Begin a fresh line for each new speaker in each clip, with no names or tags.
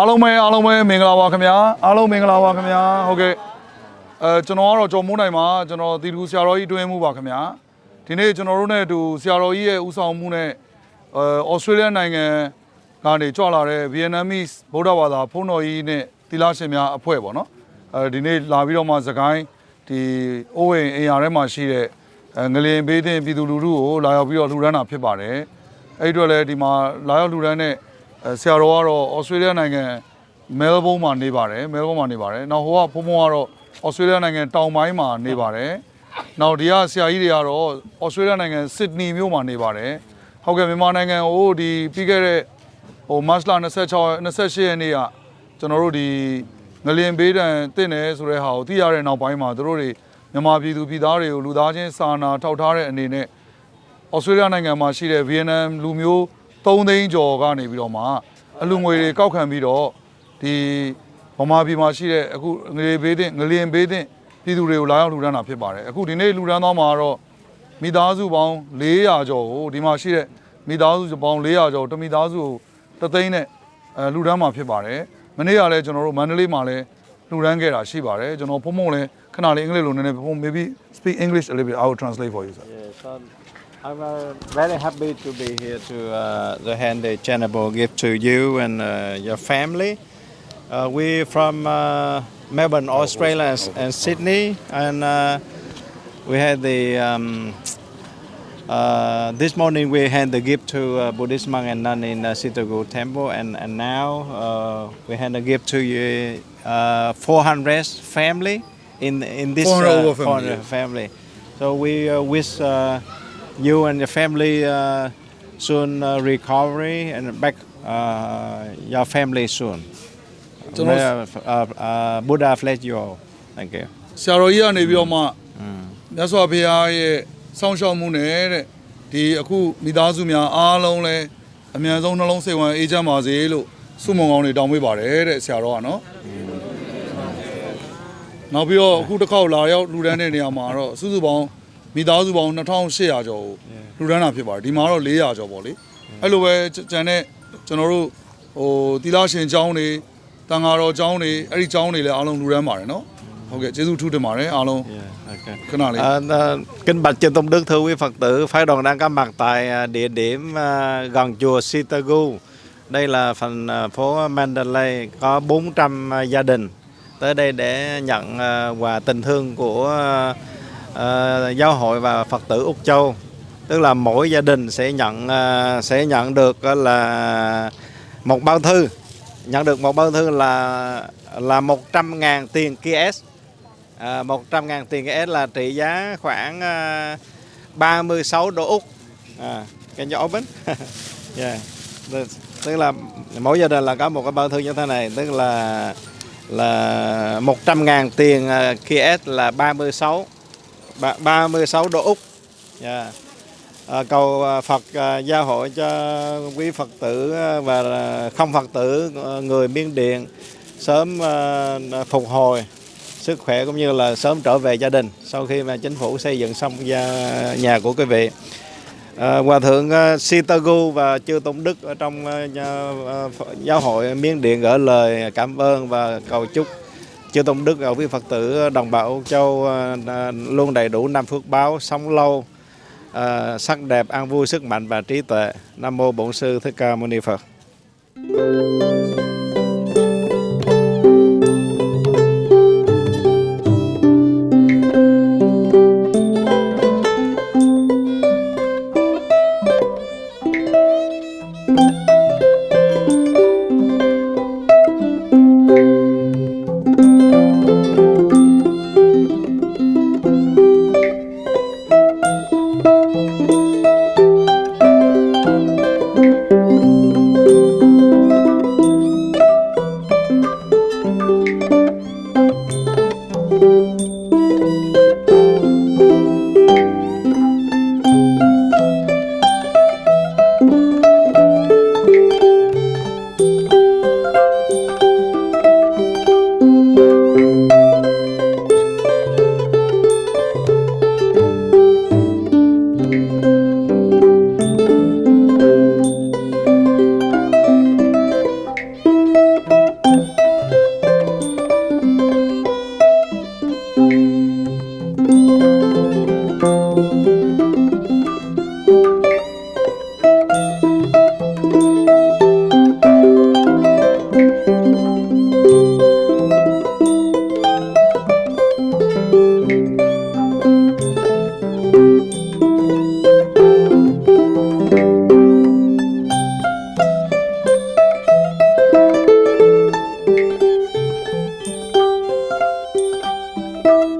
အားလုံးပဲအားလုံးပဲမင်္ဂလာပါခင်ဗျာအားလုံးမင်္ဂလာပါခင်ဗျာဟုတ်ကဲ့အဲကျွန်တော်ကတော့ကျော်မိုးနိုင်ပါကျွန်တော်တီတူဆရာတော်ကြီးတွင်းမှုပါခင်ဗျာဒီနေ့ကျွန်တော်တို့နဲ့အတူဆရာတော်ကြီးရဲ့ဦးဆောင်မှုနဲ့အဲဩစတြေးလျနိုင်ငံကနေကြွလာတဲ့ Vietnamese ဗုဒ္ဓဘာသာဘုန်းတော်ကြီးနဲ့သီလရှင်များအဖွဲ့ပေါ့နော်အဲဒီနေ့လာပြီးတော့မှစကိုင်းဒီအိုးဝင်အိမ်ယာထဲမှာရှိတဲ့အဲငလင်ဘေးတင်ပြည်သူလူထုကိုလာရောက်ပြီးတော့လှူဒန်းတာဖြစ်ပါတယ်အဲ့ဒီတော့လည်းဒီမှာလာရောက်လှူဒန်းတဲ့အဲ ဆရာတော်ကတော့ဩစတြေးလျနိုင်ငံမဲလ်ဘုန်းမှာနေပါတယ်မဲလ်ဘုန်းမှာနေပါတယ်နောက်ဟိုကဘုံဘုံကတော့ဩစတြေးလျနိုင်ငံတောင်ပိုင်းမှာနေပါတယ်နောက်ဒီကဆရာကြီးတွေကတော့ဩစတြေးလျနိုင်ငံဆစ်ဒနီမြို့မှာနေပါတယ်ဟုတ်ကဲ့မြန်မာနိုင်ငံကိုဒီပြီးခဲ့တဲ့ဟိုမတ်လ26 28ရက်နေ့ကကျွန်တော်တို့ဒီငလင်ဘေးဒဏ်တင့်တယ်ဆိုတဲ့ဟာကိုသိရတဲ့နောက်ပိုင်းမှာတို့တွေမြန်မာပြည်သူပြည်သားတွေကိုလူသားချင်းစာနာထောက်ထားတဲ့အနေနဲ့ဩစတြေးလျနိုင်ငံမှာရှိတဲ့ဗီယက်နမ်လူမျိုး 3သိန်းကျော်ကနေပြီးတော့မှအလူငွေတွေကောက်ခံပြီးတော့ဒီဗမာပြည်မှာရှိတဲ့အခုငရေဘေးတင်ငလျင်ဘေးတင်ပြည်သူတွေကိုလာရောက်လှူဒန်းတာဖြစ်ပါတယ်အခုဒီနေ့လှူဒန်းသွားမှာတော့မိသားစုပေါင်း400ကျော်ကိုဒီမှာရှိတဲ့မိသားစုပေါင်း400ကျော်တမိသားစုကိုတသိန်းနဲ့အဲလှူဒန်းမှာဖြစ်ပါတယ်မနေ့ကလည်းကျွန်တော်တို့မန္တလေးမှာလည်းလှူဒန်းခဲ့တာရှိပါတယ်ကျွန်တော်ဖုံဖုံလည်းခဏလေးအင်္ဂလိပ်လိုနည်းနည်းဖုံ maybe speak English a little bit I will translate for you sir
Yes, um, I'm uh, very happy to be here to uh, the hand the charitable gift to you and uh, your family. Uh, we're from uh, Melbourne, Australia, and, and Sydney, and uh, we had the. Um, uh, this morning we had the gift to uh, Buddhist monk and nun in uh, Sitagu Temple, and, and now uh, we had a gift to you, uh, 400 family in in this
400
uh,
over family,
400 family. So we uh, wish uh, you and your family uh, soon uh, recovery and back uh, your family soon.
So
May,
no-
uh, uh, Buddha bless you all. Thank you.
ဆရာတော်ကြီးကနေပြီးတော့မှမြတ်စွာဘုရားရဲ့စောင့်ရှောက်မှုနဲ့တဲ့ဒီအခုမိသားစုများအားလုံးလည်းအမြန်ဆုံးနှလုံးစိတ်ဝမ်းအေးချမ်းပါစေလို့ဆုမွန်ကောင်းတွေတောင်းပေးပါတယ်တဲ့ဆရာတော်ကနော်နောက်ပြီးတော့အခုတစ်ခေါက်လာရောက်လူဒန်းတဲ့နေရာမှာတော့စုစုပေါင်း မိသားစုပေါင်း2800ကျော်ကိုလူဒန်းတာဖြစ်ပါတယ်ဒီမှာတော့400ကျော်ပေါ့လေအဲ့လိုပဲကျန်တဲ့ကျွန်တော်တို့ဟိုတီလာရှင်ကျောင်းတွေတန်ဃာတော်ကျောင်းတွေအဲ့ဒီကျောင်းတွေလည်းအားလုံးလူဒန်းပါတယ်နော်ဟုတ်ကဲ့ကျေးဇူးထူးတင်ပါတယ်အားလုံး
Yeah, okay.
ခဏလေး
À, à, kính bạch chư tôn đức thưa quý Phật tử, phái đoàn đang có mặt tại à, địa điểm à, gần chùa Sitagu. Đây là phần à, phố Mandalay có 400 à, gia đình tới đây để nhận à, quà tình thương của à, giáo hội và Phật tử Úc Châu. Tức là mỗi gia đình sẽ nhận uh, sẽ nhận được uh, là một bao thư. Nhận được một bao thư là là 100.000 tiền KS. À, 100.000 tiền KS là trị giá khoảng à, 36 đô Úc à, cái nhỏ bánh yeah. tức, là mỗi gia đình là có một cái bao thư như thế này tức là là 100.000 tiền KS là 36 ba- 36 đô Úc yeah. à, cầu à, Phật à, gia hội cho quý Phật tử à, và à, không Phật tử người miên Điện sớm à, phục hồi sức khỏe cũng như là sớm trở về gia đình sau khi mà chính phủ xây dựng xong gia nhà của quý vị. À, Hòa thượng Sitagu và chư Tôn Đức ở trong à, giáo hội miên Điện gửi lời cảm ơn và cầu chúc chư Tôn Đức ở vị Phật tử đồng bào Âu Châu à, à, luôn đầy đủ năm phước báo, sống lâu, à, sắc đẹp, an vui, sức mạnh và trí tuệ. Nam mô Bổn sư Thích Ca Mâu Ni Phật.
It's Thank you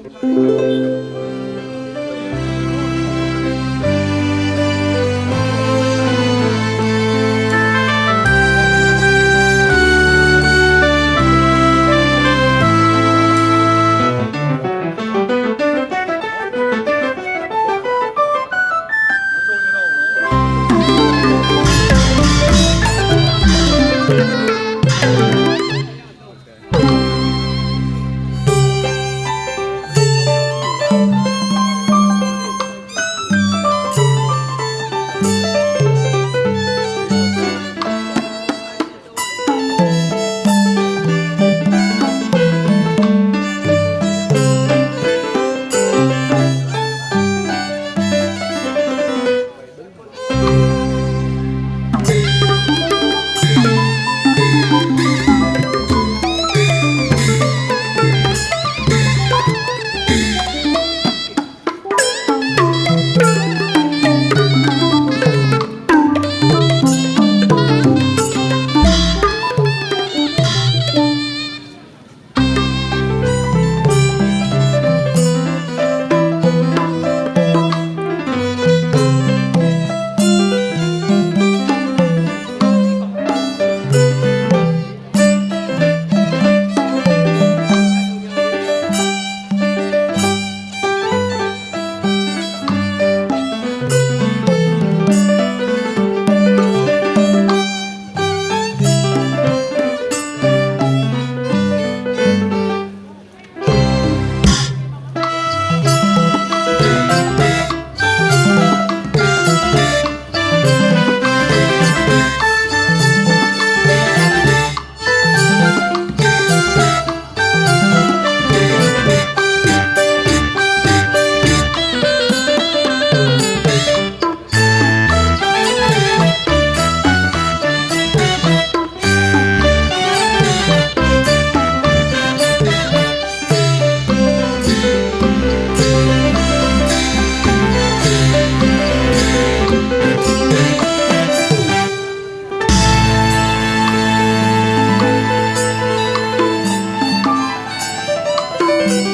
Brasil.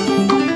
Thank you.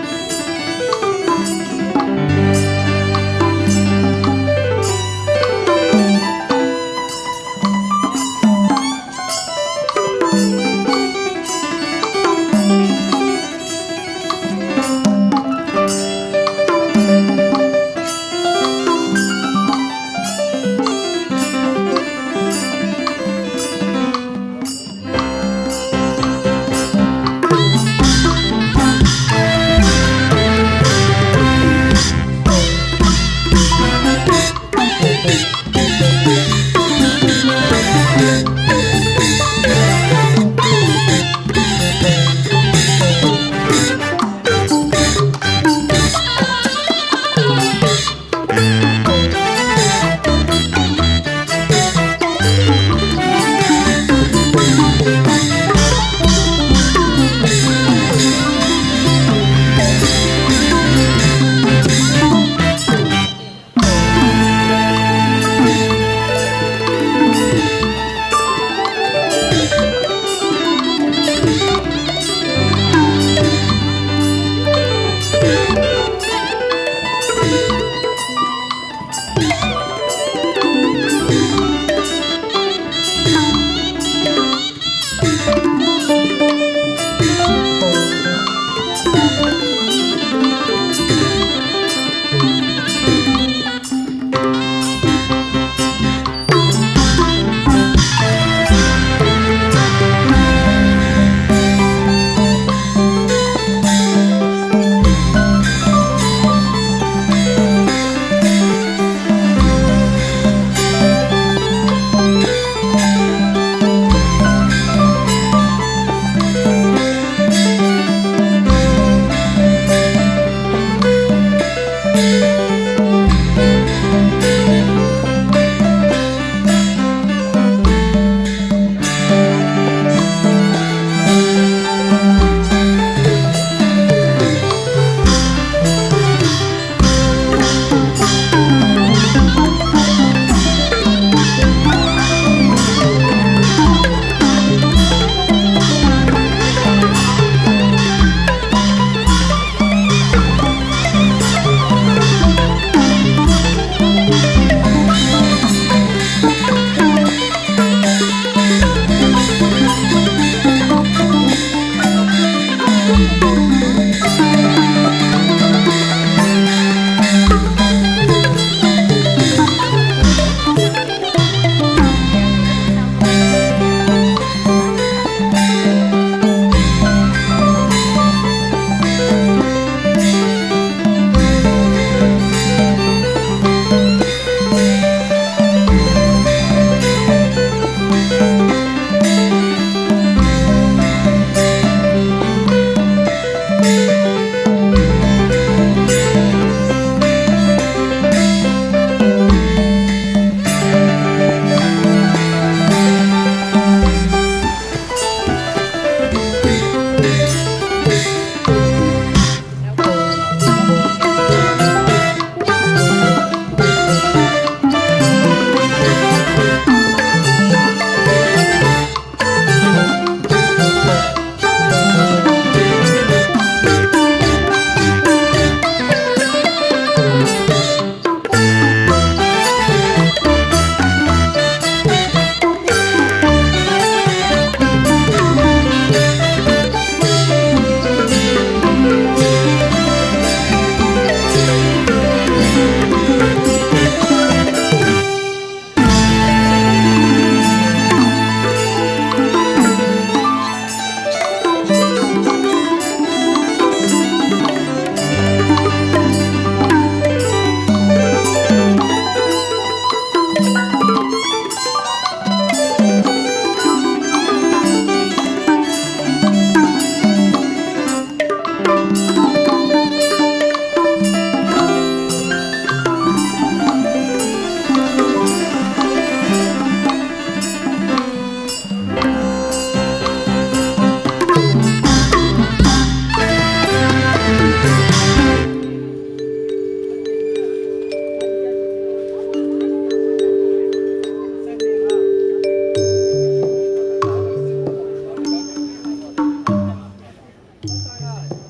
God.